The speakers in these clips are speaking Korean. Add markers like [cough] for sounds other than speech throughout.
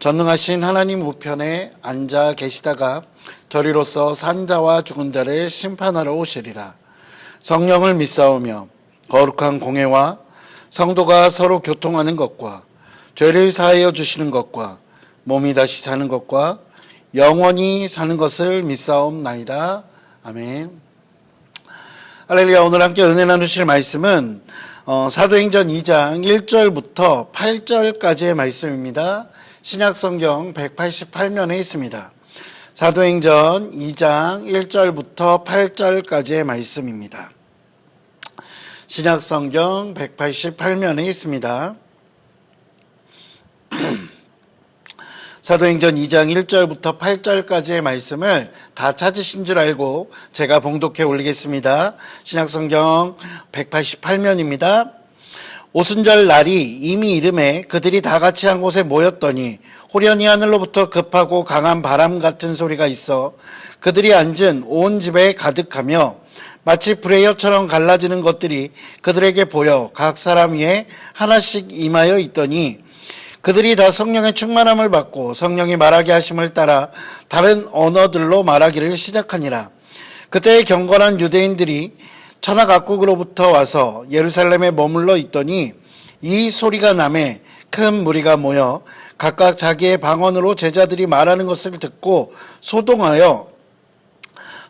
전능하신 하나님 우편에 앉아 계시다가 저리로서 산자와 죽은 자를 심판하러 오시리라. 성령을 믿사오며 거룩한 공회와 성도가 서로 교통하는 것과 죄를 사하여 주시는 것과 몸이 다시 사는 것과 영원히 사는 것을 믿사옵나이다. 아멘. 할렐루야. 오늘 함께 은혜 나누실 말씀은 어, 사도행전 2장 1절부터 8절까지의 말씀입니다. 신약 성경 188면에 있습니다. 사도행전 2장 1절부터 8절까지의 말씀입니다. 신약 성경 188면에 있습니다. [clears throat] 사도행전 2장 1절부터 8절까지의 말씀을 다 찾으신 줄 알고 제가 봉독해 올리겠습니다. 신약성경 188면입니다. 오순절 날이 이미 이름에 그들이 다 같이 한 곳에 모였더니 호련히 하늘로부터 급하고 강한 바람 같은 소리가 있어 그들이 앉은 온 집에 가득하며 마치 엽처럼 갈라지는 것들이 그들에게 보여 각 사람 위에 하나씩 임하여 있더니 그들이 다 성령의 충만함을 받고 성령이 말하게 하심을 따라 다른 언어들로 말하기를 시작하니라. 그때 경건한 유대인들이 천하 각국으로부터 와서 예루살렘에 머물러 있더니 이 소리가 남에 큰 무리가 모여 각각 자기의 방언으로 제자들이 말하는 것을 듣고 소동하여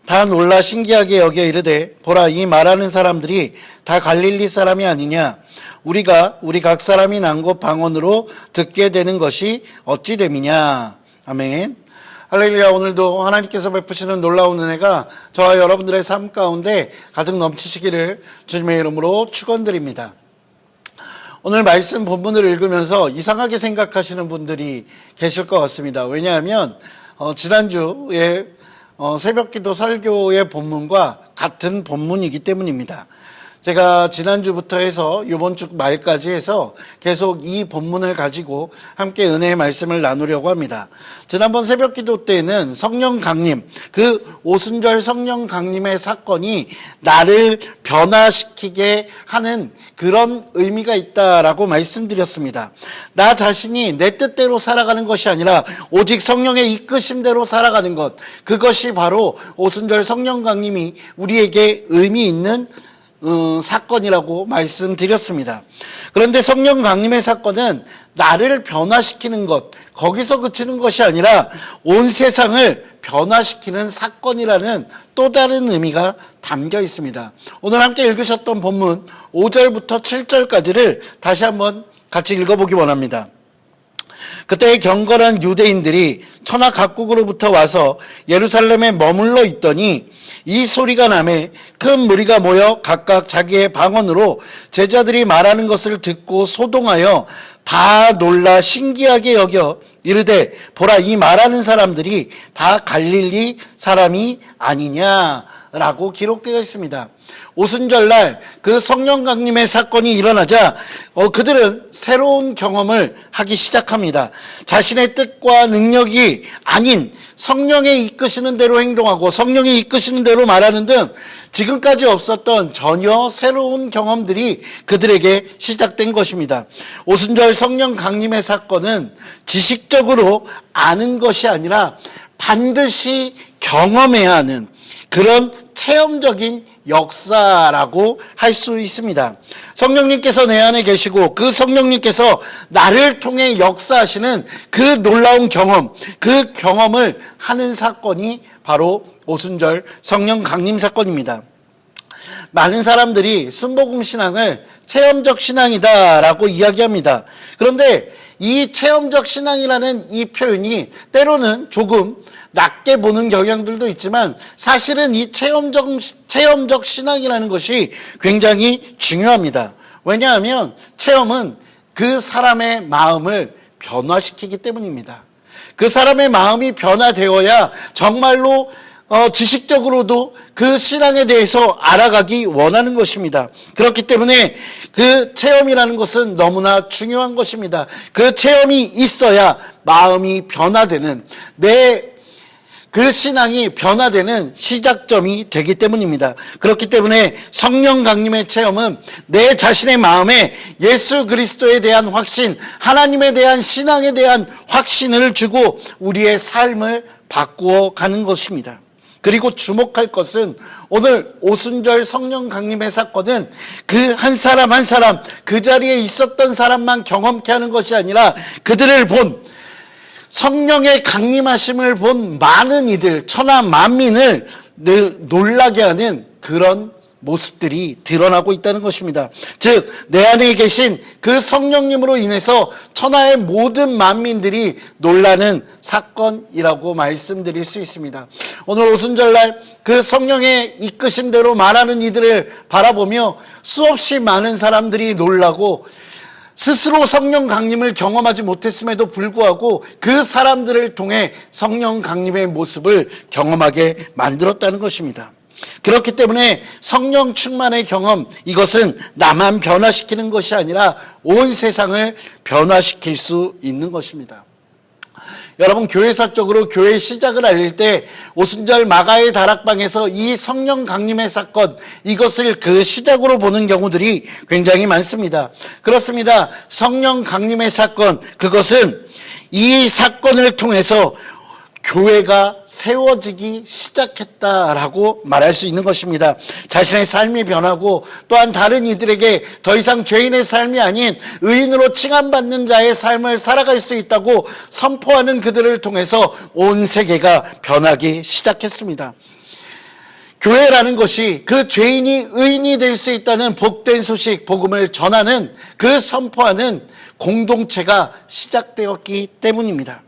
다 놀라 신기하게 여겨 이르되 보라 이 말하는 사람들이 다 갈릴리 사람이 아니냐? 우리가 우리 각 사람이 난 곳 방언으로 듣게 되는 것이 어찌 됨이냐? 아멘 할렐루야 오늘도 하나님께서 베푸시는 놀라운 은혜가 저와 여러분들의 삶 가운데 가득 넘치시기를 주님의 이름으로 축원드립니다. 오늘 말씀 본문을 읽으면서 이상하게 생각하시는 분들이 계실 것 같습니다. 왜냐하면 어, 지난주에 어, 새벽기도 설교의 본문과 같은 본문이기 때문입니다. 제가 지난주부터 해서 이번 주 말까지 해서 계속 이 본문을 가지고 함께 은혜의 말씀을 나누려고 합니다. 지난번 새벽 기도 때는 성령 강림, 그 오순절 성령 강림의 사건이 나를 변화시키게 하는 그런 의미가 있다라고 말씀드렸습니다. 나 자신이 내 뜻대로 살아가는 것이 아니라 오직 성령의 이끄심대로 살아가는 것. 그것이 바로 오순절 성령 강림이 우리에게 의미 있는 어, 사건이라고 말씀드렸습니다. 그런데 성령 강림의 사건은 나를 변화시키는 것, 거기서 그치는 것이 아니라 온 세상을 변화시키는 사건이라는 또 다른 의미가 담겨 있습니다. 오늘 함께 읽으셨던 본문 5절부터 7절까지를 다시 한번 같이 읽어보기 원합니다. 그때 경건한 유대인들이 천하 각국으로부터 와서 예루살렘에 머물러 있더니 이 소리가 남에 큰 무리가 모여 각각 자기의 방언으로 제자들이 말하는 것을 듣고 소동하여 다 놀라 신기하게 여겨 이르되 보라 이 말하는 사람들이 다 갈릴리 사람이 아니냐라고 기록되어 있습니다. 오순절날 그 성령 강림의 사건이 일어나자 어, 그들은 새로운 경험을 하기 시작합니다. 자신의 뜻과 능력이 아닌 성령의 이끄시는 대로 행동하고 성령이 이끄시는 대로 말하는 등 지금까지 없었던 전혀 새로운 경험들이 그들에게 시작된 것입니다. 오순절 성령 강림의 사건은 지식적으로 아는 것이 아니라 반드시 경험해야 하는 그런 체험적인 역사라고 할 수 있습니다. 성령님께서 내 안에 계시고 그 성령님께서 나를 통해 역사하시는 그 놀라운 경험, 그 경험을 하는 사건이 바로 오순절 성령 강림 사건입니다. 많은 사람들이 순복음 신앙을 체험적 신앙이다라고 이야기합니다. 그런데 이 체험적 신앙이라는 이 표현이 때로는 조금 낮게 보는 경향들도 있지만 사실은 이 체험적, 체험적 신앙이라는 것이 굉장히 중요합니다. 왜냐하면 체험은 그 사람의 마음을 변화시키기 때문입니다. 그 사람의 마음이 변화되어야 정말로 어, 지식적으로도 그 신앙에 대해서 알아가기 원하는 것입니다. 그렇기 때문에 그 체험이라는 것은 너무나 중요한 것입니다. 그 체험이 있어야 마음이 변화되는 내 그 신앙이 변화되는 시작점이 되기 때문입니다. 그렇기 때문에 성령 강림의 체험은 내 자신의 마음에 예수 그리스도에 대한 확신, 하나님에 대한 신앙에 대한 확신을 주고 우리의 삶을 바꾸어 가는 것입니다. 그리고 주목할 것은 오늘 오순절 성령 강림의 사건은 그 한 사람 한 사람 그 자리에 있었던 사람만 경험케 하는 것이 아니라 그들을 본 성령의 강림하심을 본 많은 이들, 천하 만민을 늘 놀라게 하는 그런 모습들이 드러나고 있다는 것입니다. 즉, 내 안에 계신 그 성령님으로 인해서 천하의 모든 만민들이 놀라는 사건이라고 말씀드릴 수 있습니다. 오늘 오순절날 그 성령의 이끄심대로 말하는 이들을 바라보며 수없이 많은 사람들이 놀라고 스스로 성령 강림을 경험하지 못했음에도 불구하고 그 사람들을 통해 성령 강림의 모습을 경험하게 만들었다는 것입니다. 그렇기 때문에 성령 충만의 경험, 이것은 나만 변화시키는 것이 아니라 온 세상을 변화시킬 수 있는 것입니다. 여러분 교회사적으로 교회 시작을 알릴 때 오순절 마가의 다락방에서 이 성령 강림의 사건 이것을 그 시작으로 보는 경우들이 굉장히 많습니다. 그렇습니다. 성령 강림의 사건 그것은 이 사건을 통해서 교회가 세워지기 시작했다라고 말할 수 있는 것입니다. 자신의 삶이 변하고 또한 다른 이들에게 더 이상 죄인의 삶이 아닌 의인으로 칭함받는 자의 삶을 살아갈 수 있다고 선포하는 그들을 통해서 온 세계가 변하기 시작했습니다. 교회라는 것이 그 죄인이 의인이 될 수 있다는 복된 소식, 복음을 전하는 그 선포하는 공동체가 시작되었기 때문입니다.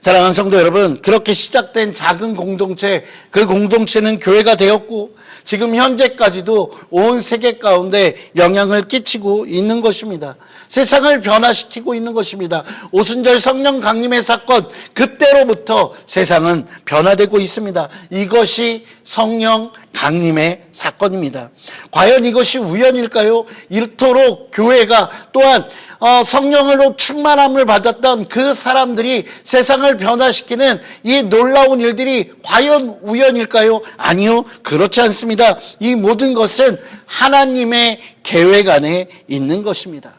사랑하는 성도 여러분, 그렇게 시작된 작은 공동체, 그 공동체는 교회가 되었고, 지금 현재까지도 온 세계 가운데 영향을 끼치고 있는 것입니다. 세상을 변화시키고 있는 것입니다. 오순절 성령 강림의 사건, 그때로부터 세상은 변화되고 있습니다. 이것이 성령 강림의 사건입니다. 과연 이것이 우연일까요? 이토록 교회가 또한 어, 성령으로 충만함을 받았던 그 사람들이 세상을 변화시키는 이 놀라운 일들이 과연 우연일까요? 아니요. 그렇지 않습니다. 이 모든 것은 하나님의 계획 안에 있는 것입니다.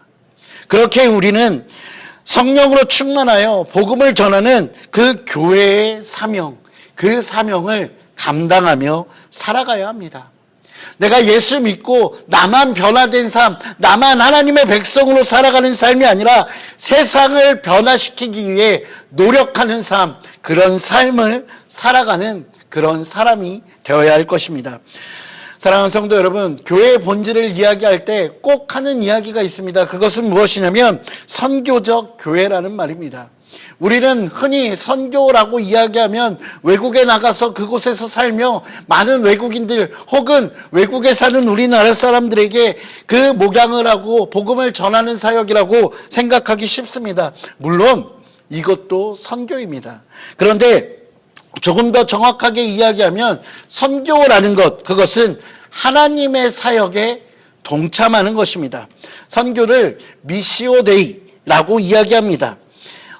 그렇게 우리는 성령으로 충만하여 복음을 전하는 그 교회의 사명, 그 사명을 감당하며 살아가야 합니다. 내가 예수 믿고 나만 변화된 삶, 나만 하나님의 백성으로 살아가는 삶이 아니라 세상을 변화시키기 위해 노력하는 삶, 그런 삶을 살아가는 그런 사람이 되어야 할 것입니다. 사랑하는 성도 여러분, 교회의 본질을 이야기할 때 꼭 하는 이야기가 있습니다. 그것은 무엇이냐면 선교적 교회라는 말입니다. 우리는 흔히 선교라고 이야기하면 외국에 나가서 그곳에서 살며 많은 외국인들 혹은 외국에 사는 우리나라 사람들에게 그 목양을 하고 복음을 전하는 사역이라고 생각하기 쉽습니다. 물론 이것도 선교입니다. 그런데 조금 더 정확하게 이야기하면 선교라는 것, 그것은 하나님의 사역에 동참하는 것입니다. 선교를 미시오데이라고 이야기합니다.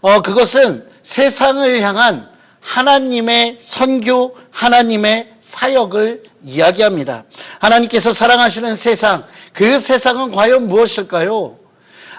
어, 그것은 세상을 향한 하나님의 선교, 하나님의 사역을 이야기합니다. 하나님께서 사랑하시는 세상, 그 세상은 과연 무엇일까요?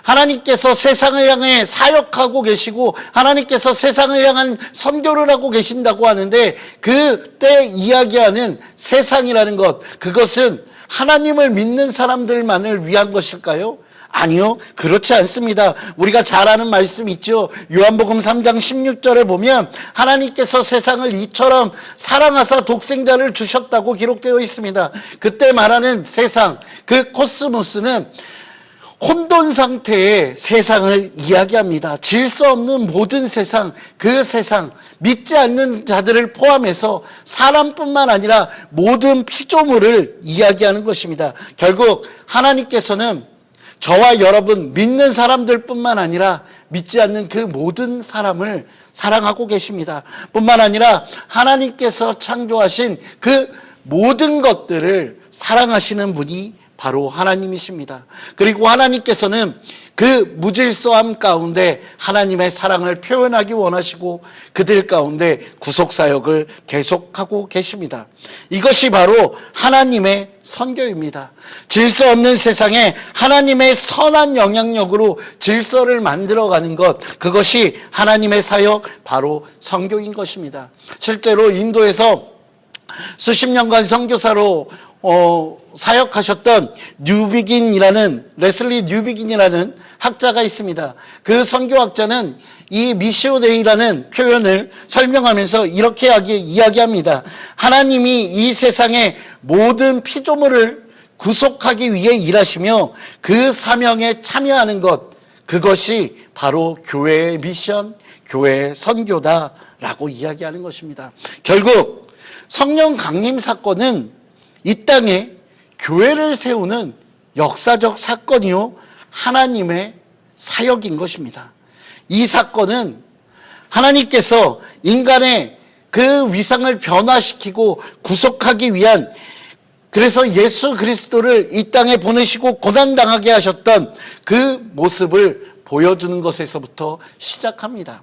하나님께서 세상을 향해 사역하고 계시고 하나님께서 세상을 향한 선교를 하고 계신다고 하는데 그때 이야기하는 세상이라는 것 그것은 하나님을 믿는 사람들만을 위한 것일까요? 아니요, 그렇지 않습니다. 우리가 잘 아는 말씀 있죠. 요한복음 3장 16절에 보면 하나님께서 세상을 이처럼 사랑하사 독생자를 주셨다고 기록되어 있습니다. 그때 말하는 세상, 그 코스모스는 혼돈 상태의 세상을 이야기합니다. 질서 없는 모든 세상, 그 세상, 믿지 않는 자들을 포함해서 사람뿐만 아니라 모든 피조물을 이야기하는 것입니다. 결국 하나님께서는 저와 여러분 믿는 사람들뿐만 아니라 믿지 않는 그 모든 사람을 사랑하고 계십니다. 뿐만 아니라 하나님께서 창조하신 그 모든 것들을 사랑하시는 분이 바로 하나님이십니다. 그리고 하나님께서는 그 무질서함 가운데 하나님의 사랑을 표현하기 원하시고 그들 가운데 구속사역을 계속하고 계십니다. 이것이 바로 하나님의 선교입니다. 질서 없는 세상에 하나님의 선한 영향력으로 질서를 만들어가는 것, 그것이 하나님의 사역, 바로 선교인 것입니다. 실제로 인도에서 수십 년간 선교사로 어, 사역하셨던 뉴비긴이라는 레슬리 뉴비긴이라는 학자가 있습니다. 그 선교학자는 이 미시오데이라는 표현을 설명하면서 이렇게 이야기합니다. 하나님이 이 세상의 모든 피조물을 구속하기 위해 일하시며 그 사명에 참여하는 것 그것이 바로 교회의 미션, 교회의 선교다라고 이야기하는 것입니다. 결국 성령 강림 사건은 이 땅에 교회를 세우는 역사적 사건이요. 하나님의 사역인 것입니다. 이 사건은 하나님께서 인간의 그 위상을 변화시키고 구속하기 위한 그래서 예수 그리스도를 이 땅에 보내시고 고난당하게 하셨던 그 모습을 보여주는 것에서부터 시작합니다.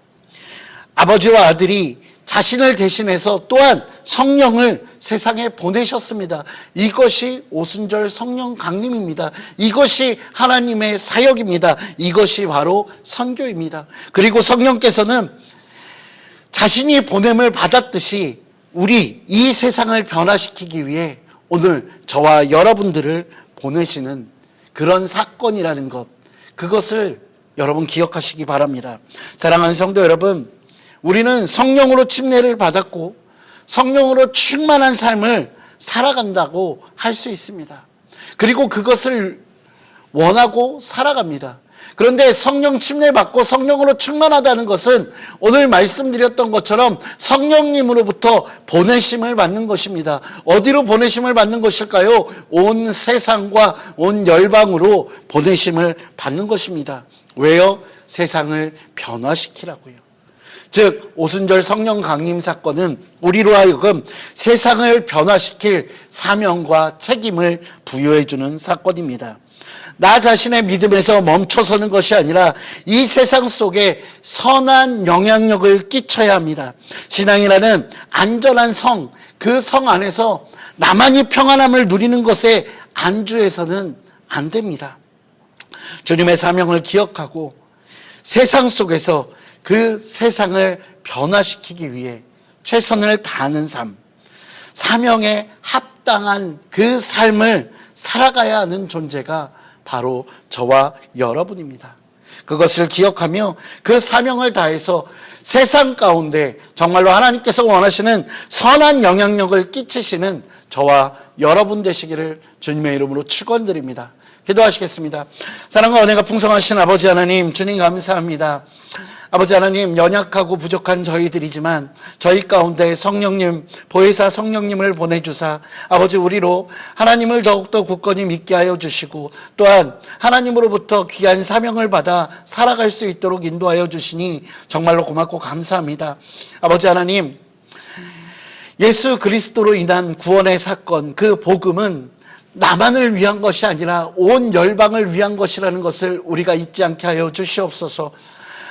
아버지와 아들이 자신을 대신해서 또한 성령을 세상에 보내셨습니다. 이것이 오순절 성령 강림입니다. 이것이 하나님의 사역입니다. 이것이 바로 선교입니다. 그리고 성령께서는 자신이 보냄을 받았듯이 우리 이 세상을 변화시키기 위해 오늘 저와 여러분들을 보내시는 그런 사건이라는 것, 그것을 여러분 기억하시기 바랍니다. 사랑하는 성도 여러분, 우리는 성령으로 침례를 받았고 성령으로 충만한 삶을 살아간다고 할 수 있습니다. 그리고 그것을 원하고 살아갑니다. 그런데 성령 침례 받고 성령으로 충만하다는 것은 오늘 말씀드렸던 것처럼 성령님으로부터 보내심을 받는 것입니다. 어디로 보내심을 받는 것일까요? 온 세상과 온 열방으로 보내심을 받는 것입니다. 왜요? 세상을 변화시키라고요. 즉 오순절 성령 강림 사건은 우리로 하여금 세상을 변화시킬 사명과 책임을 부여해 주는 사건입니다. 나 자신의 믿음에서 멈춰서는 것이 아니라 이 세상 속에 선한 영향력을 끼쳐야 합니다. 신앙이라는 안전한 성, 그 성 안에서 나만이 평안함을 누리는 것에 안주해서는 안 됩니다. 주님의 사명을 기억하고 세상 속에서 그 세상을 변화시키기 위해 최선을 다하는 삶, 사명에 합당한 그 삶을 살아가야 하는 존재가 바로 저와 여러분입니다. 그것을 기억하며 그 사명을 다해서 세상 가운데 정말로 하나님께서 원하시는 선한 영향력을 끼치시는 저와 여러분 되시기를 주님의 이름으로 축원드립니다. 기도하시겠습니다. 사랑과 은혜가 풍성하신 아버지 하나님, 주님 감사합니다. 아버지 하나님, 연약하고 부족한 저희들이지만 저희 가운데 성령님, 보혜사 성령님을 보내주사 아버지 우리로 하나님을 더욱더 굳건히 믿게 하여 주시고 또한 하나님으로부터 귀한 사명을 받아 살아갈 수 있도록 인도하여 주시니 정말로 고맙고 감사합니다. 아버지 하나님, 예수 그리스도로 인한 구원의 사건, 그 복음은 나만을 위한 것이 아니라 온 열방을 위한 것이라는 것을 우리가 잊지 않게 하여 주시옵소서.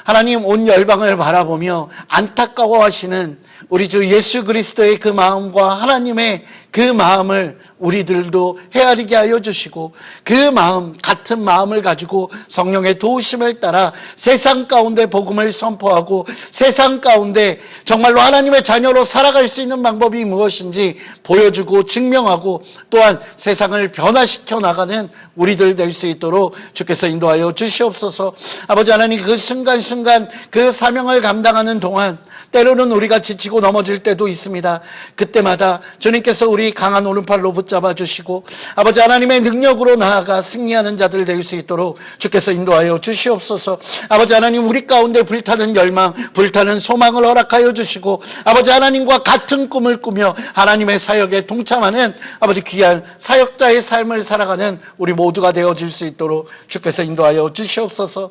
하나님 온 열방을 바라보며 안타까워하시는 우리 주 예수 그리스도의 그 마음과 하나님의 그 마음을 우리들도 헤아리게 하여 주시고 그 마음 같은 마음을 가지고 성령의 도우심을 따라 세상 가운데 복음을 선포하고 세상 가운데 정말로 하나님의 자녀로 살아갈 수 있는 방법이 무엇인지 보여주고 증명하고 또한 세상을 변화시켜 나가는 우리들 될 수 있도록 주께서 인도하여 주시옵소서. 아버지 하나님 그 순간순간 그 사명을 감당하는 동안 때로는 우리가 지치고 넘어질 때도 있습니다. 그때마다 주님께서 우리 강한 오른팔로 붙잡아 주시고 아버지 하나님의 능력으로 나아가 승리하는 자들 될 수 있도록 주께서 인도하여 주시옵소서. 아버지 하나님 우리 가운데 불타는 열망, 불타는 소망을 허락하여 주시고 아버지 하나님과 같은 꿈을 꾸며 하나님의 사역에 동참하는 아버지 귀한 사역자의 삶을 살아가는 우리 모두가 되어질 수 있도록 주께서 인도하여 주시옵소서.